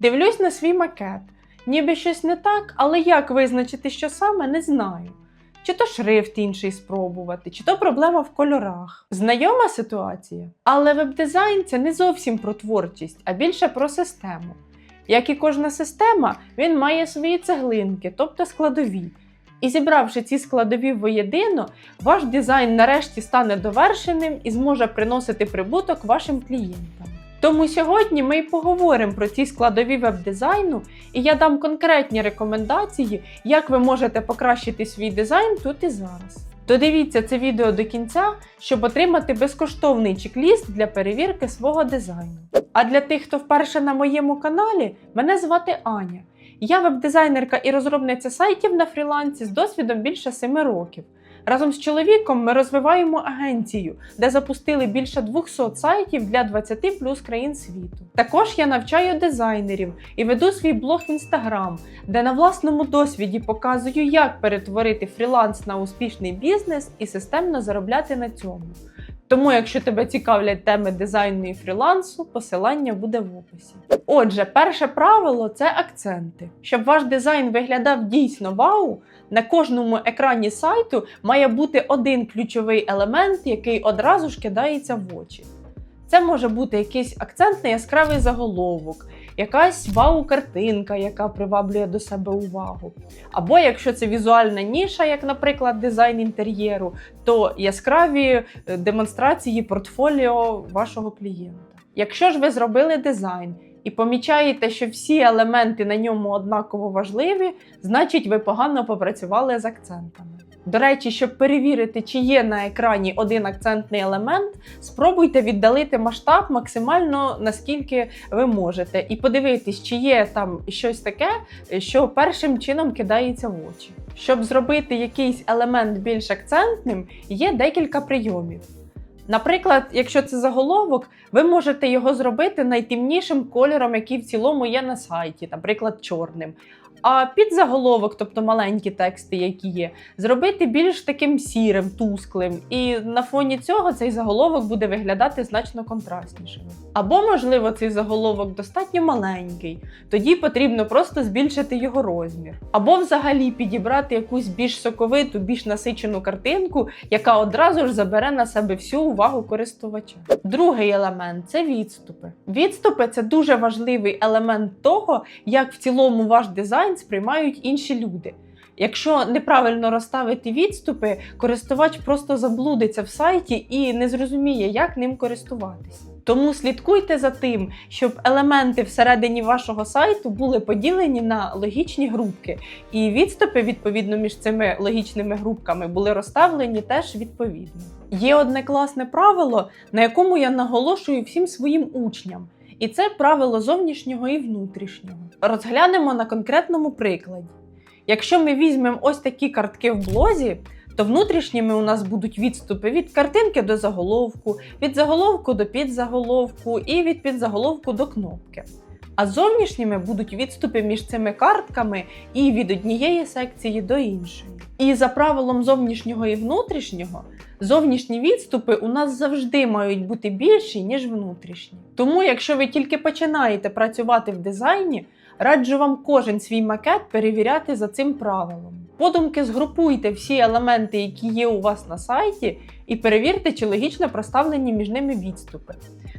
Дивлюсь на свій макет. Ніби щось не так, але як визначити, що саме, не знаю. Чи то шрифт інший спробувати, чи то проблема в кольорах. Знайома ситуація. Але веб-дизайн це не зовсім про творчість, а більше про систему. Як і кожна система, він має свої цеглинки, тобто складові. І зібравши ці складові воєдино, ваш дизайн нарешті стане довершеним і зможе приносити прибуток вашим клієнтам. Тому сьогодні ми й поговоримо про ці складові веб-дизайну, і я дам конкретні рекомендації, як ви можете покращити свій дизайн тут і зараз. Додивіться це відео до кінця, щоб отримати безкоштовний чек-ліст для перевірки свого дизайну. А для тих, хто вперше на моєму каналі, мене звати Аня. Я веб-дизайнерка і розробниця сайтів на фрілансі з досвідом більше 7 років. Разом з чоловіком ми розвиваємо агенцію, де запустили більше 200 сайтів для 20 плюс країн світу. Також я навчаю дизайнерів і веду свій блог в інстаграм, де на власному досвіді показую, як перетворити фріланс на успішний бізнес і системно заробляти на цьому. Тому, якщо тебе цікавлять теми дизайну і фрілансу, посилання буде в описі. Отже, перше правило це акценти. Щоб ваш дизайн виглядав дійсно вау, на кожному екрані сайту має бути один ключовий елемент, який одразу ж кидається в очі. Це може бути якийсь акцентний яскравий заголовок, якась вау-картинка, яка приваблює до себе увагу. Або якщо це візуальна ніша, як, наприклад, дизайн інтер'єру, то яскраві е, демонстрації портфоліо вашого клієнта. Якщо ж ви зробили дизайн і помічаєте, що всі елементи на ньому однаково важливі, значить ви погано попрацювали з акцентами. До речі, щоб перевірити, чи є на екрані один акцентний елемент, спробуйте віддалити масштаб максимально наскільки ви можете, і подивитись, чи є там щось таке, що першим чином кидається в очі. Щоб зробити якийсь елемент більш акцентним, є декілька прийомів. Наприклад, якщо це заголовок, ви можете його зробити найтемнішим кольором, який в цілому є на сайті, наприклад, чорним. А під заголовок, тобто маленькі тексти, які є, зробити більш таким сірим, тусклим. І на фоні цього цей заголовок буде виглядати значно контрастнішим. Або, можливо, цей заголовок достатньо маленький, тоді потрібно просто збільшити його розмір. Або взагалі підібрати якусь більш соковиту, більш насичену картинку, яка одразу ж забере на себе всю увагу користувача. Другий елемент це відступи. Відступи це дуже важливий елемент того, як в цілому ваш дизайн сприймають інші люди. Якщо неправильно розставити відступи, користувач просто заблудиться в сайті і не зрозуміє, як ним користуватися. Тому слідкуйте за тим, щоб елементи всередині вашого сайту були поділені на логічні групки, і відступи відповідно між цими логічними групками були розставлені теж відповідно. Є одне класне правило, на якому я наголошую всім своїм учням. І це правило зовнішнього і внутрішнього. Розглянемо на конкретному прикладі. Якщо ми візьмемо ось такі картки в блозі, то внутрішніми у нас будуть відступи від картинки до заголовку, від заголовку до підзаголовку і від підзаголовку до кнопки. А зовнішніми будуть відступи між цими картками і від однієї секції до іншої. І за правилом зовнішнього і внутрішнього, зовнішні відступи у нас завжди мають бути більші, ніж внутрішні. Тому, якщо ви тільки починаєте працювати в дизайні, раджу вам кожен свій макет перевіряти за цим правилом. Подумки згрупуйте всі елементи, які є у вас на сайті, і перевірте, чи логічно проставлені між ними відступи.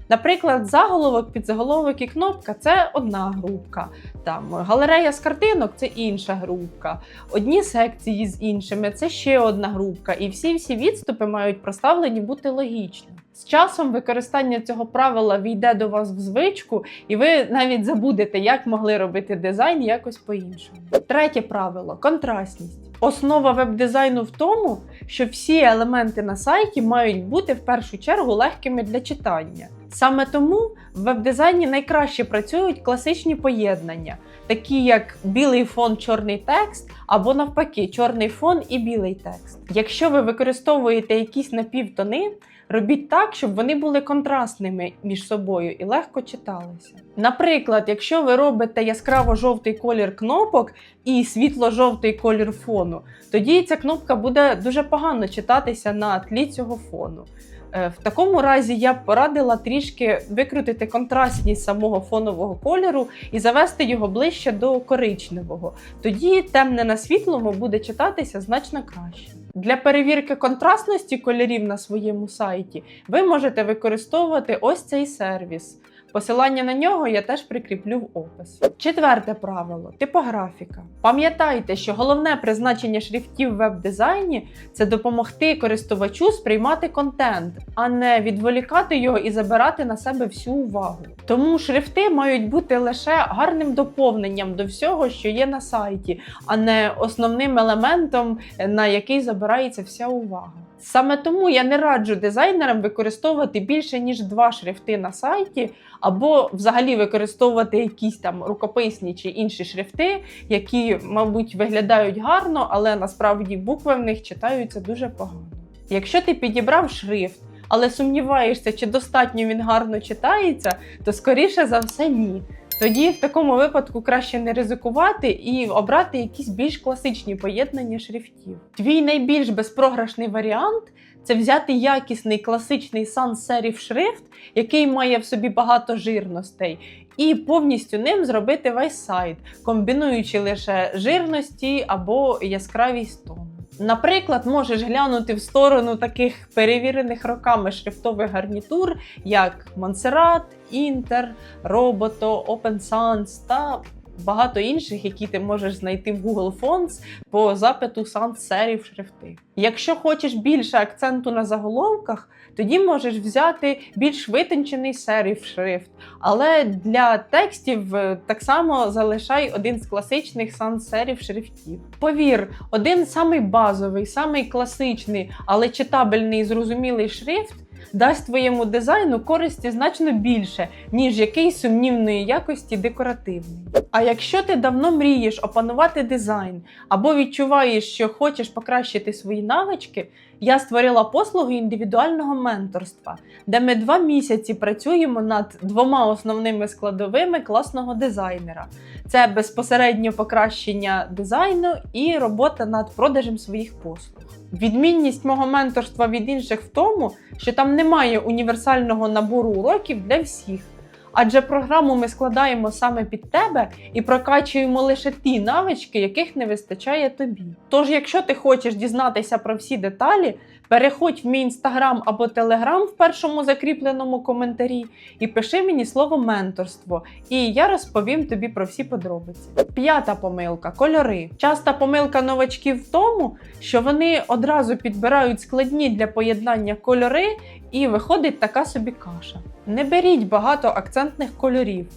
Наприклад, заголовок, підзаголовок і кнопка це одна групка. Там галерея з картинок це інша групка. Одні секції з іншими це ще одна групка. І всі всі відступи мають проставлені бути логічно. З часом використання цього правила війде до вас в звичку, і ви навіть забудете, як могли робити дизайн якось по-іншому. Третє правило контрастність. Основа веб-дизайну в тому, що всі елементи на сайті мають бути в першу чергу легкими для читання. Саме тому в веб-дизайні найкраще працюють класичні поєднання, такі як білий фон, чорний текст, або навпаки, чорний фон і білий текст. Якщо ви використовуєте якісь напівтони, робіть так, щоб вони були контрастними між собою і легко читалися. Наприклад, якщо ви робите яскраво-жовтий колір кнопок і світло-жовтий колір фону, тоді ця кнопка буде дуже погано читатися на тлі цього фону. Е, В такому разі я б порадила трішки викрутити контрастність самого фонового кольору і завести його ближче до коричневого. Тоді темне на світлому буде читатися значно краще. Для перевірки контрастності кольорів на своєму сайті ви можете використовувати ось цей сервіс. Посилання на нього я теж прикріплю в описі. Четверте правило типографіка. Пам'ятайте, що головне призначення шрифтів в веб-дизайні це допомогти користувачу сприймати контент, а не відволікати його і забирати на себе всю увагу. Тому шрифти мають бути лише гарним доповненням до всього, що є на сайті, а не основним елементом, на який забирається вся увага. Саме тому я не раджу дизайнерам використовувати більше ніж два шрифти на сайті, або взагалі використовувати якісь там рукописні чи інші шрифти, які, мабуть, виглядають гарно, але насправді букви в них читаються дуже погано. Якщо ти підібрав шрифт, але сумніваєшся, чи достатньо він гарно читається, то скоріше за все ні. Тоді в такому випадку краще не ризикувати і обрати якісь більш класичні поєднання шрифтів. Твій найбільш безпрограшний варіант це взяти якісний класичний sans-serif шрифт, який має в собі багато жирностей, і повністю ним зробити весь сайт, комбінуючи лише жирності або яскравість тону. Наприклад, можеш глянути в сторону таких перевірених роками шрифтових гарнітур, як Montserrat, Inter, Roboto, Open Sans та багато інших, які ти можеш знайти в Google Fonts по запиту sans serif шрифти. Якщо хочеш більше акценту на заголовках, тоді можеш взяти більш витончений сериф шрифт, але для текстів е, так само залишай один з класичних sans-serif шрифтів. Повір, один самий базовий, самий класичний, але читабельний і зрозумілий шрифт дасть твоєму дизайну користі значно більше, ніж якийсь сумнівної якості декоративний. А якщо ти давно мрієш опанувати дизайн або відчуваєш, що хочеш покращити свої навички, я створила послугу індивідуального менторства, де ми два місяці працюємо над двома основними складовими класного дизайнера: це безпосередньо покращення дизайну і робота над продажем своїх послуг. Відмінність мого менторства від інших в тому, що там немає універсального набору уроків для всіх. Адже програму ми складаємо саме під тебе і прокачуємо лише ті навички, яких не вистачає тобі. Тож, якщо ти хочеш дізнатися про всі деталі, переходь в мій інстаграм або телеграм в першому закріпленому коментарі і пиши мені слово менторство, і я розповім тобі про всі подробиці. П'ята помилка кольори. Часта помилка новачків в тому, що вони одразу підбирають складні для поєднання кольори, і виходить така собі каша. Не беріть багато акцентних кольорів.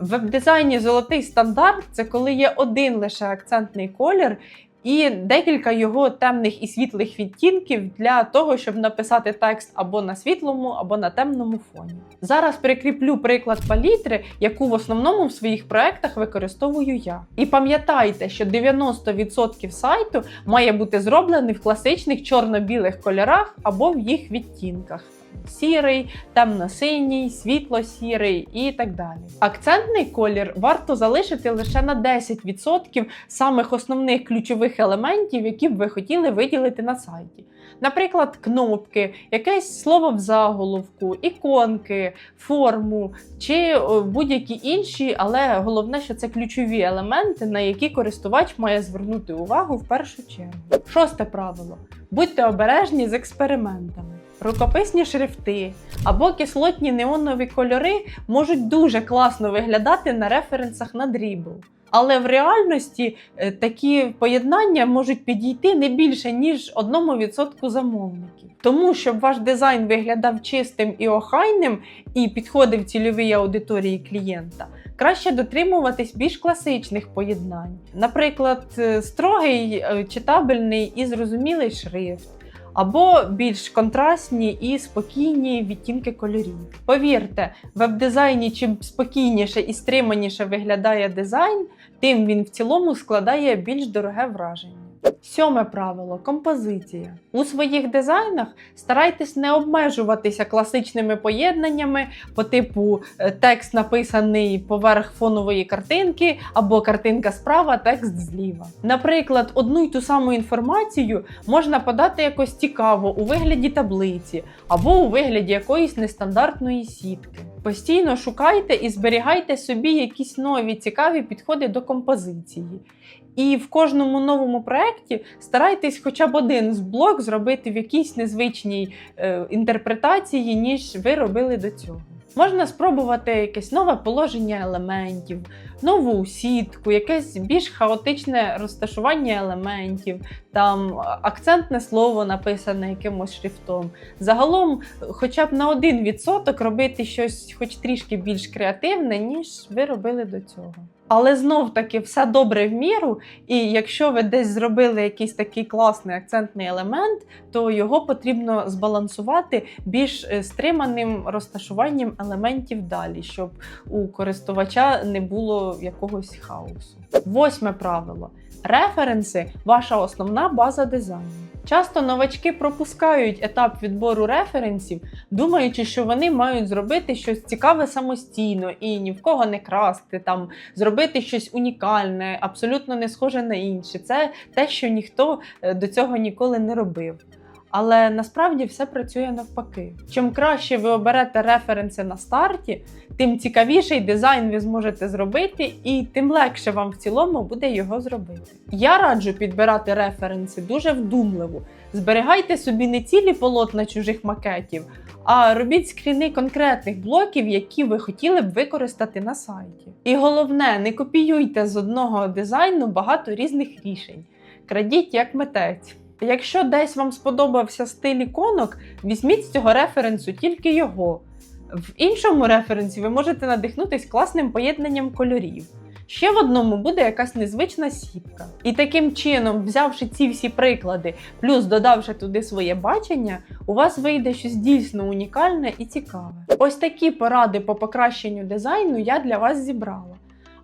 В веб-дизайні золотий стандарт це коли є один лише акцентний колір і декілька його темних і світлих відтінків для того, щоб написати текст або на світлому, або на темному фоні. Зараз прикріплю приклад палітри, яку в основному в своїх проектах використовую я. І пам'ятайте, що 90% сайту має бути зроблений в класичних чорно-білих кольорах або в їх відтінках сірий, темно-синій, світло-сірий і так далі. Акцентний колір варто залишити лише на 10% самих основних ключових елементів, які б ви хотіли виділити на сайті. Наприклад, кнопки, якесь слово в заголовку, іконки, форму чи будь-які інші, але головне, що це ключові елементи, на які користувач має звернути увагу в першу чергу. Шосте правило: будьте обережні з експериментами. Рукописні шрифти або кислотні неонові кольори можуть дуже класно виглядати на референсах на Dribble. Але в реальності е, такі поєднання можуть підійти не більше ніж 1% замовників. Тому щоб ваш дизайн виглядав чистим і охайним і підходив цільовій аудиторії клієнта, краще дотримуватись більш класичних поєднань. Наприклад, е, строгий, е, читабельний і зрозумілий шрифт або більш контрастні і спокійні відтінки кольорів. Повірте, веб-дизайні чим спокійніше і стриманіше виглядає дизайн, тим він в цілому складає більш дороге враження. Сьоме правило композиція. У своїх дизайнах старайтесь не обмежуватися класичними поєднаннями по типу е, текст написаний поверх фонової картинки, або картинка справа, текст зліва. Наприклад, одну й ту саму інформацію можна подати якось цікаво у вигляді таблиці або у вигляді якоїсь нестандартної сітки. Постійно шукайте і зберігайте собі якісь нові цікаві підходи до композиції. І в кожному новому проєкті старайтесь хоча б один з блок зробити в якійсь незвичній е, інтерпретації, ніж ви робили до цього. Можна спробувати якесь нове положення елементів, нову сітку, якесь більш хаотичне розташування елементів, там акцентне слово написане якимось шрифтом. Загалом, хоча б на один відсоток робити щось, хоч трішки більш креативне, ніж ви робили до цього. Але знов таки все добре в міру, і якщо ви десь зробили якийсь такий класний акцентний елемент, то його потрібно збалансувати більш е, стриманим розташуванням елементів далі, щоб у користувача не було якогось хаосу. Восьме правило. Референси ваша основна база дизайну. Часто новачки пропускають етап відбору референсів, думаючи, що вони мають зробити щось цікаве самостійно і ні в кого не красти, там зробити щось унікальне, абсолютно не схоже на інше. Це те, що ніхто е, до цього ніколи не робив. Але насправді все працює навпаки. Чим краще ви оберете референси на старті, тим цікавіший дизайн ви зможете зробити, і тим легше вам в цілому буде його зробити. Я раджу підбирати референси дуже вдумливо. Зберігайте собі не цілі полотна чужих макетів, а робіть скріни конкретних блоків, які ви хотіли б використати на сайті. І головне, не копіюйте з одного дизайну багато різних рішень. Крадіть як митець. Якщо десь вам сподобався стиль іконок, візьміть з цього референсу тільки його. В іншому референсі ви можете надихнутись класним поєднанням кольорів. Ще в одному буде якась незвична сітка. І таким чином, взявши ці всі приклади, плюс додавши туди своє бачення, у вас вийде щось дійсно унікальне і цікаве. Ось такі поради по покращенню дизайну я для вас зібрала.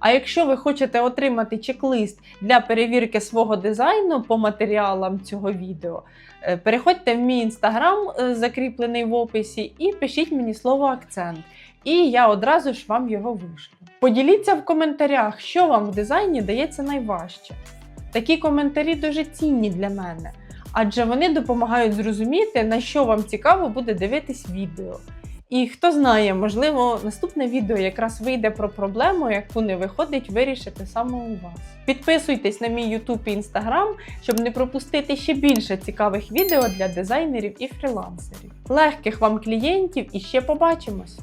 А якщо ви хочете отримати чек-лист для перевірки свого дизайну по матеріалам цього відео, е, переходьте в мій інстаграм, е, закріплений в описі, і пишіть мені слово акцент. І я одразу ж вам його вишлю. Поділіться в коментарях, що вам в дизайні дається найважче. Такі коментарі дуже цінні для мене, адже вони допомагають зрозуміти, на що вам цікаво буде дивитись відео. І хто знає, можливо, наступне відео якраз вийде про проблему, яку не виходить вирішити саме у вас. Підписуйтесь на мій YouTube і Instagram, щоб не пропустити ще більше цікавих відео для дизайнерів і фрілансерів. Легких вам клієнтів і ще побачимось!